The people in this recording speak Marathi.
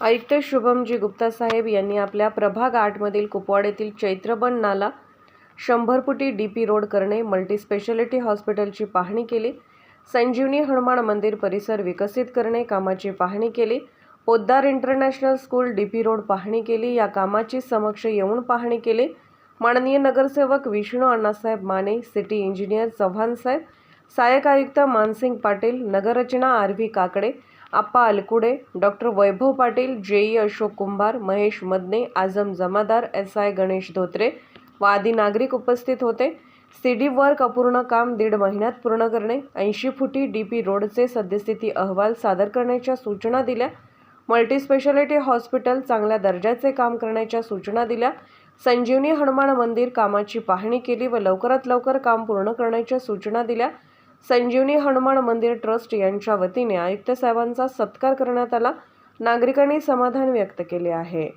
आयुक्त शुभमजी गुप्ता साहेब यांनी आपल्या प्रभाग आठमधील कुपवाड येथील चैत्रबन नाला शंभर फुटी डी पी रोड करणे मल्टीस्पेशालिटी हॉस्पिटलची पाहणी केली संजीवनी हनुमान मंदिर परिसर विकसित करणे कामाची पाहणी केली Poddar international school D P road पाहणी केली या कामाची समक्ष येऊन पाहणी केली. माननीय नगरसेवक विष्णू अण्णासाहेब माने सिटी इंजिनियर चव्हाणसाहेब सहायक सहाय्यक आयुक्त मानसिंग पाटील नगररचना R V Kakade Appa Alkude doctor Vaibhav Patil JE Ashok Kumbhar Mahesh Madane Azam Jamadar S I Ganesh Dhotre व आदी नागरिक उपस्थित होते. सी डी वर्क अपूर्ण काम दीड महिन्यात पूर्ण करणे. ऐंशी फुटी डी पी रोडचे सद्यस्थिती अहवाल सादर करण्याच्या सूचना दिल्या. मल्टीस्पेशालिटी हॉस्पिटल चांगल्या दर्जाचे काम करण्याच्या सूचना दिल्या. संजीवनी हनुमान मंदिर कामाची पाहणी केली व लवकरात लवकर काम पूर्ण करण्याच्या सूचना दिल्या. संजीवनी हनुमान मंदिर ट्रस्ट यांच्या वतीने आयुक्त साहेबांचा सत्कार करण्यात आला. नागरिकांनी समाधान व्यक्त केले आहे.